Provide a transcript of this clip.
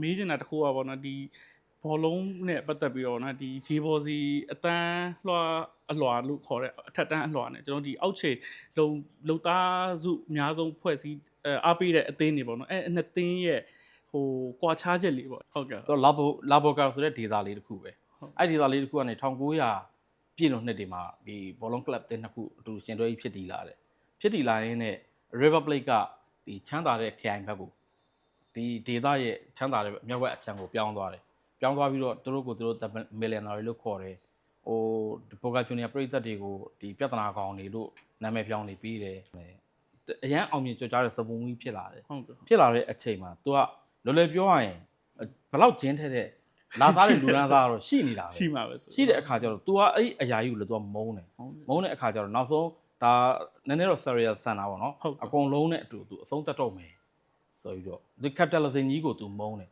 မေးချင်တာတစ်ခုကပေါ့နော်ဒီဘောလုံးနဲ့ပတ်သက်ပြီးတော့နော်ဒီရေဘော်စီအတန်းလွှာအလွှာလို့ခေါ်တဲ့အထက်တန်းအလွှာနဲ့ကျွန်တော်ဒီအောက်ခြေလုံလုံသားစုအများဆုံးဖွဲ့စည်းအဲအားပေးတဲ့အသင်းတွေပေါ့နော်အဲအနှစ်သင်းရဲ့ဟိုကွာခြားချက်လေးပေါ့ဟုတ်ကဲ့တော့လာဘိုလာဘိုကာဆိုတဲ့ဒေသလေးတစ်ခုပဲဟုတ်အဲ့ဒီဒေသလေးတစ်ခုကနေ1900ပြည့်လို့နှစ်တွေမှာဒီဘောလုံးကလပ်တင်းနှစ်ခုအတူရှင်တွဲကြီးဖြစ်တည်လာတယ်ဖြစ်တည်လာရင်းနဲ့ River Plate ကဒီချမ်းသာတဲ့ခရိုင်ဘက်ကို ဒီဒေသရဲ့ချမ်းသာတဲ့မြောက်ဘက်အချမ်းကိုပြောင်းသွားတယ်ပြောင်းသွားပြီးတော့သူတို့ကိုသူတို့ millionaire လို့ခေါ်တယ်ဟိုဒီပိုကာဂျူနီယာပြည်သက်တွေကိုဒီပြဿနာကောင်တွေလို့နာမည်ပြောင်းနေပြီးတယ်အရန်အောင်မြင်ကြွကြားတဲ့စပုံကြီးဖြစ်လာတယ် ဟုတ်ကဲ့ ဖြစ်လာတဲ့အချိန်မှာ तू ကလွယ်လွယ်ပြောရရင်ဘယ်လောက်ဂျင်းထဲတဲ့လာစားတဲ့လူရန်သားကတော့ရှိနေတာပဲ ရှိမှာပဲဆို ရှိတဲ့အခါကျတော့ तू ကအဲ့ဒီအရာကြီးကိုလည်း तू ကမုန်းတယ် ဟုတ်ကဲ့ မုန်းတဲ့အခါကျတော့နောက်ဆုံးဒါနည်းနည်းတော့ serial ဆန်တာပေါ့နော် ဟုတ်ကဲ့ အကုန်လုံးနဲ့အတူ तू အဆုံးသတ်တော့မယ် ဆိုပြီးတော့ဒီ capitalism ကြီးကို तू မုန်းတယ်